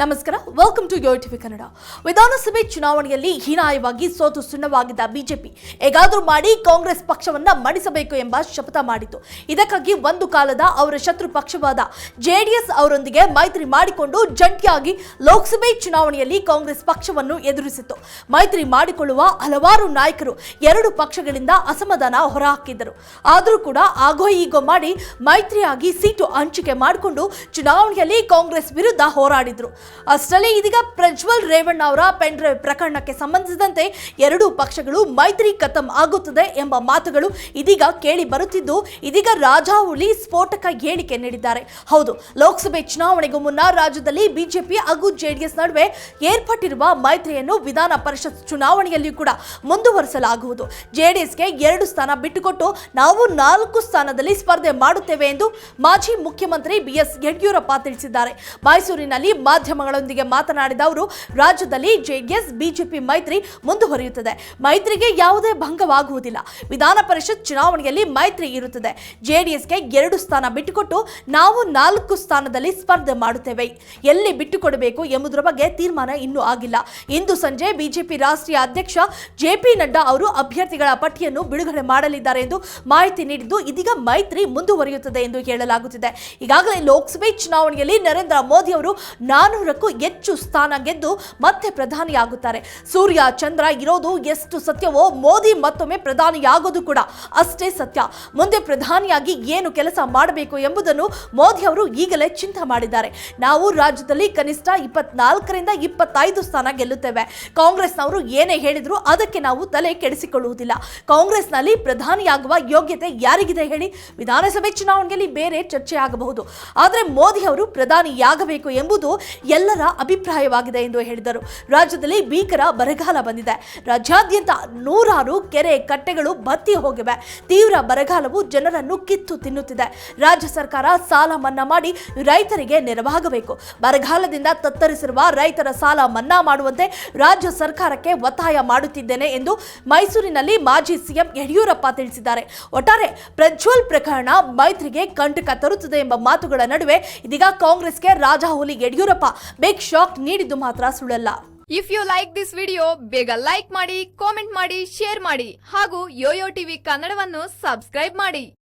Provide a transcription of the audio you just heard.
ನಮಸ್ಕಾರ. Welcome to Yo TV Kannada ವಿಧಾನಸಭೆ ಚುನಾವಣೆಯಲ್ಲಿ ಹೀನಾಯವಾಗಿ ಸೋತು ಸುಣ್ಣವಾಗಿದ್ದ ಬಿಜೆಪಿ ಹೇಗಾದರೂ ಮಾಡಿ ಕಾಂಗ್ರೆಸ್ ಪಕ್ಷವನ್ನ ಮಣಿಸಬೇಕು ಎಂಬ ಶಪಥ ಮಾಡಿತು. ಇದಕ್ಕಾಗಿ ಒಂದು ಕಾಲದ ಅವರ ಶತ್ರು ಪಕ್ಷವಾದ ಜೆಡಿಎಸ್ ಅವರೊಂದಿಗೆ ಮೈತ್ರಿ ಮಾಡಿಕೊಂಡು ಜಂಟಿಯಾಗಿ ಲೋಕಸಭೆ ಚುನಾವಣೆಯಲ್ಲಿ ಕಾಂಗ್ರೆಸ್ ಪಕ್ಷವನ್ನು ಎದುರಿಸಿತು ಮೈತ್ರಿ ಮಾಡಿಕೊಳ್ಳುವ ಹಲವಾರು ನಾಯಕರು ಎರಡು ಪಕ್ಷಗಳಿಂದ ಅಸಮಾಧಾನ ಹೊರಹಾಕಿದ್ದರು. ಆದರೂ ಕೂಡ ಆಗೋ ಈಗೋ ಮಾಡಿ ಮೈತ್ರಿಯಾಗಿ ಸೀಟು ಹಂಚಿಕೆ ಮಾಡಿಕೊಂಡು ಚುನಾವಣೆಯಲ್ಲಿ ಕಾಂಗ್ರೆಸ್ ವಿರುದ್ಧ ಹೋರಾಡಿದ್ರು. ಅಷ್ಟರಲ್ಲಿ ಇದೀಗ ಪ್ರಜ್ವಲ್ ರೇವಣ್ಣ ಅವರ ಪೆನ್ ಡ್ರೈವ್ ಪ್ರಕರಣಕ್ಕೆ ಸಂಬಂಧಿಸಿದಂತೆ ಎರಡೂ ಪಕ್ಷಗಳು ಮೈತ್ರಿ ಕತಂ ಆಗುತ್ತದೆ ಎಂಬ ಮಾತುಗಳು ಇದೀಗ ಕೇಳಿ ಬರುತ್ತಿದ್ದು, ಇದೀಗ ರಾಜಾಹುಲಿ ಸ್ಫೋಟಕ ಹೇಳಿಕೆ ನೀಡಿದ್ದಾರೆ. ಹೌದು, ಲೋಕಸಭೆ ಚುನಾವಣೆಗೂ ಮುನ್ನ ರಾಜ್ಯದಲ್ಲಿ ಬಿಜೆಪಿ ಹಾಗೂ ಜೆಡಿಎಸ್ ನಡುವೆ ಏರ್ಪಟ್ಟಿರುವ ಮೈತ್ರಿಯನ್ನು ವಿಧಾನ ಪರಿಷತ್ ಚುನಾವಣೆಯಲ್ಲಿಯೂ ಕೂಡ ಮುಂದುವರಿಸಲಾಗುವುದು. ಜೆಡಿಎಸ್ಗೆ ಎರಡು ಸ್ಥಾನ ಬಿಟ್ಟುಕೊಟ್ಟು ನಾವು ನಾಲ್ಕು ಸ್ಥಾನದಲ್ಲಿ ಸ್ಪರ್ಧೆ ಮಾಡುತ್ತೇವೆ ಎಂದು ಮಾಜಿ ಮುಖ್ಯಮಂತ್ರಿ ಬಿಎಸ್ ಯಡಿಯೂರಪ್ಪ ತಿಳಿಸಿದ್ದಾರೆ. ಮೈಸೂರಿನಲ್ಲಿ ಮಾಧ್ಯಮಗಳೊಂದಿಗೆ ಮಾತನಾಡಿದ ಅವರು, ರಾಜ್ಯದಲ್ಲಿ ಜೆಡಿಎಸ್, ಬಿಜೆಪಿ ಮೈತ್ರಿ ಮುಂದುವರಿಯುತ್ತದೆ. ಮೈತ್ರಿಗೆ ಯಾವುದೇ ಭಂಗವಾಗುವುದಿಲ್ಲ. ವಿಧಾನ ಪರಿಷತ್ ಚುನಾವಣೆಯಲ್ಲಿ ಮೈತ್ರಿ ಇರುತ್ತದೆ. ಜೆಡಿಎಸ್ಗೆ ಎರಡು ಸ್ಥಾನ ಬಿಟ್ಟುಕೊಟ್ಟು ನಾವು ನಾಲ್ಕು ಸ್ಥಾನದಲ್ಲಿ ಸ್ಪರ್ಧೆ ಮಾಡುತ್ತೇವೆ. ಎಲ್ಲಿ ಬಿಟ್ಟುಕೊಡಬೇಕು ಎಂಬುದರ ಬಗ್ಗೆ ತೀರ್ಮಾನ ಇನ್ನೂ ಆಗಿಲ್ಲ. ಇಂದು ಸಂಜೆ ಬಿಜೆಪಿ ರಾಷ್ಟ್ರೀಯ ಅಧ್ಯಕ್ಷ ಜೆಪಿ ನಡ್ಡಾ ಅವರು ಅಭ್ಯರ್ಥಿಗಳ ಪಟ್ಟಿಯನ್ನು ಬಿಡುಗಡೆ ಮಾಡಲಿದ್ದಾರೆ ಎಂದು ಮಾಹಿತಿ ನೀಡಿದ್ದು, ಇದೀಗ ಮೈತ್ರಿ ಮುಂದುವರಿಯುತ್ತದೆ ಎಂದು ಹೇಳಲಾಗುತ್ತಿದೆ. ಈಗಾಗಲೇ ಲೋಕಸಭೆ ಚುನಾವಣೆಯಲ್ಲಿ ನರೇಂದ್ರ ಮೋದಿ ಅವರು ನಾನೂರಕ್ಕೂ ಹೆಚ್ಚು ಸ್ಥಾನ ಗೆದ್ದು ಮತ್ತೆ ಪ್ರಧಾನಿಯಾಗುತ್ತಾರೆ. ಸೂರ್ಯ, ಚಂದ್ರ ಇರೋದು ಎಷ್ಟು ಸತ್ಯವೋ ಮೋದಿ ಮತ್ತೊಮ್ಮೆ ಪ್ರಧಾನಿಯಾಗೋದು ಕೂಡ ಅಷ್ಟೇ ಸತ್ಯ. ಮುಂದೆ ಪ್ರಧಾನಿಯಾಗಿ ಏನು ಕೆಲಸ ಮಾಡಬೇಕು ಎಂಬುದನ್ನು ಮೋದಿ ಅವರು ಈಗಲೇ ಚಿಂತೆ ಮಾಡಿದ್ದಾರೆ. ನಾವು ರಾಜ್ಯದಲ್ಲಿ ಕನಿಷ್ಠ ಇಪ್ಪತ್ನಾಲ್ಕರಿಂದ ಇಪ್ಪತ್ತೈದು ಸ್ಥಾನ ಗೆಲ್ಲುತ್ತೇವೆ. ಕಾಂಗ್ರೆಸ್ನವರು ಏನೇ ಹೇಳಿದ್ರು ಅದಕ್ಕೆ ನಾವು ತಲೆ ಕೆಡಿಸಿಕೊಳ್ಳುವುದಿಲ್ಲ. ಕಾಂಗ್ರೆಸ್ನಲ್ಲಿ ಪ್ರಧಾನಿಯಾಗುವ ಯೋಗ್ಯತೆ ಯಾರಿಗಿದೆ ಹೇಳಿ? ವಿಧಾನಸಭೆ ಚುನಾವಣೆಯಲ್ಲಿ ಬೇರೆ ಚರ್ಚೆ ಆಗಬಹುದು ಆದರೆ ಮೋದಿ ಅವರು ಪ್ರಧಾನಿಯಾಗಬೇಕು ಎಂಬುದು ಎಲ್ಲರ ಅಭಿಪ್ರಾಯವಾಗಿದೆ ಎಂದು ಹೇಳಿದರು. ರಾಜ್ಯದಲ್ಲಿ ಭೀಕರ ಬರಗಾಲ ಬಂದಿದೆ. ರಾಜ್ಯಾದ್ಯಂತ ನೂರಾರು ಕೆರೆ ಕಟ್ಟೆಗಳು ಬತ್ತಿ ಹೋಗಿವೆ. ತೀವ್ರ ಬರಗಾಲವು ಜನರನ್ನು ಕಿತ್ತು ತಿನ್ನುತ್ತಿದೆ. ರಾಜ್ಯ ಸರ್ಕಾರ ಸಾಲ ಮನ್ನಾ ಮಾಡಿ ರೈತರಿಗೆ ನೆರವಾಗಬೇಕು. ಬರಗಾಲದಿಂದ ತತ್ತರಿಸಿರುವ ರೈತರ ಸಾಲ ಮನ್ನಾ ಮಾಡುವಂತೆ ರಾಜ್ಯ ಸರ್ಕಾರಕ್ಕೆ ಒತ್ತಾಯ ಮಾಡುತ್ತಿದ್ದೇನೆ ಎಂದು ಮೈಸೂರಿನಲ್ಲಿ ಮಾಜಿ ಸಿಎಂ ಯಡಿಯೂರಪ್ಪ ತಿಳಿಸಿದ್ದಾರೆ. ಒಟ್ಟಾರೆ ಪ್ರಜ್ವಲ್ ಪ್ರಕರಣ ಮೈತ್ರಿಗೆ ಕಂಟಕ ತರುತ್ತದೆ ಎಂಬ ಮಾತುಗಳ ನಡುವೆ ಇದೀಗ ಕಾಂಗ್ರೆಸ್ಗೆ ರಾಜಾಹುಲಿ ಯಡಿಯೂರಪ್ಪ ಬಿಗ್ ಶಾಕ್ ನೀಡಿದ್ದು ಮಾತ್ರ ಸುಳ್ಳಲ್ಲ. If you like this video ಬೇಗ ಲೈಕ್ ಮಾಡಿ ಕಾಮೆಂಟ್ ಮಾಡಿ ಶೇರ್ ಮಾಡಿ ಹಾಗೂ ಯೋಯೋ ಟಿವಿ ಕನ್ನಡವನ್ನು ಸಬ್ಸ್ಕ್ರೈಬ್ ಮಾಡಿ.